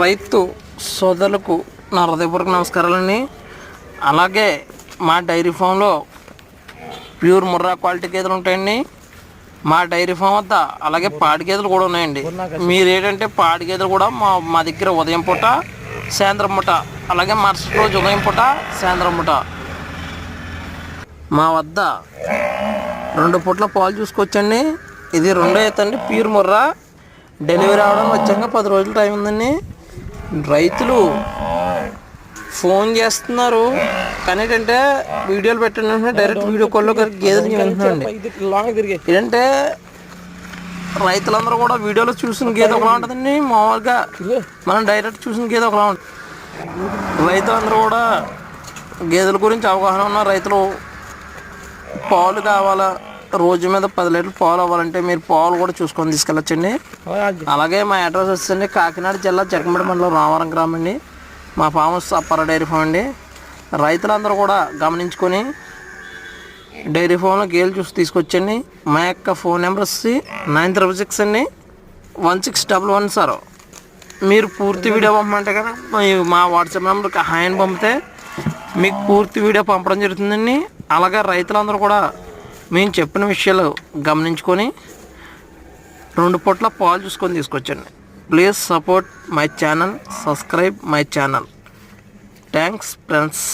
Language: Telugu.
రైతు సోదరులకు నా హృదయపూర్వక నమస్కారాలండి. అలాగే మా డైరీ ఫామ్లో ప్యూర్ ముర్రా క్వాలిటీ గేదెలు ఉంటాయండి. మా డైరీ ఫామ్ వద్ద అలాగే పాడి గేదెలు కూడా ఉన్నాయండి. మీరేంటంటే పాడి గేదెలు కూడా మా మా దగ్గర ఉదయం పూట సాయంత్రం పూట అలాగే మరుసటి రోజు ఉదయం పూట సాయంత్రం పూట. మా వద్ద రెండు పూట్ల పాలు చూసుకోవచ్చండి ఇది రెండో ఎత్తండి ప్యూర్ ముర్రా. డెలివరీ అవడం వచ్చాక పది రోజులు టైం ఉందండి. రైతులు ఫోన్ చేస్తున్నారు. కానీ ఏంటంటే వీడియోలు వెంటనే డైరెక్ట్ వీడియో కాల్లో గేదెలు ఏంటంటే రైతులందరూ కూడా వీడియోలో చూసిన గేదె ఒకలా ఉంటుందండి. మామూలుగా మనం డైరెక్ట్ చూసిన గేదె ఒకలా ఉంటుంది రైతులందరూ కూడా గేదెల గురించి అవగాహన ఉన్న రైతులు పాలు కావాలా? రోజు మీద పది లీటర్లు పాలు అవ్వాలంటే మీరు పాలు కూడా చూసుకొని తీసుకెళ్ళొచ్చండి. అలాగే. మా అడ్రస్ వచ్చండి కాకినాడ జిల్లా జగమడి మండలం రామవరం గ్రామం అండి మా ఫామ్ అప్పర డైరీ ఫామ్ అండి. రైతులందరూ కూడా గమనించుకొని డైరీ ఫామ్లో గేలు చూసి తీసుకొచ్చండి. మా యొక్క ఫోన్ నెంబర్ వచ్చి నైన్ త్రిబుల్ సిక్స్ అండి. One six double one sir. మీరు పూర్తి వీడియో పంపమంటే కదా మీ- మా వాట్సాప్ నెంబర్కి హాయ్ అని పంపితే మీకు పూర్తి వీడియో పంపడం జరుగుతుందండి. అలాగే రైతులందరూ కూడా మేము చెప్పిన విషయాలు గమనించుకొని రెండు పూట్ల పాలు చూసుకొని తీసుకొచ్చండి. Please support my channel subscribe my channel thanks friends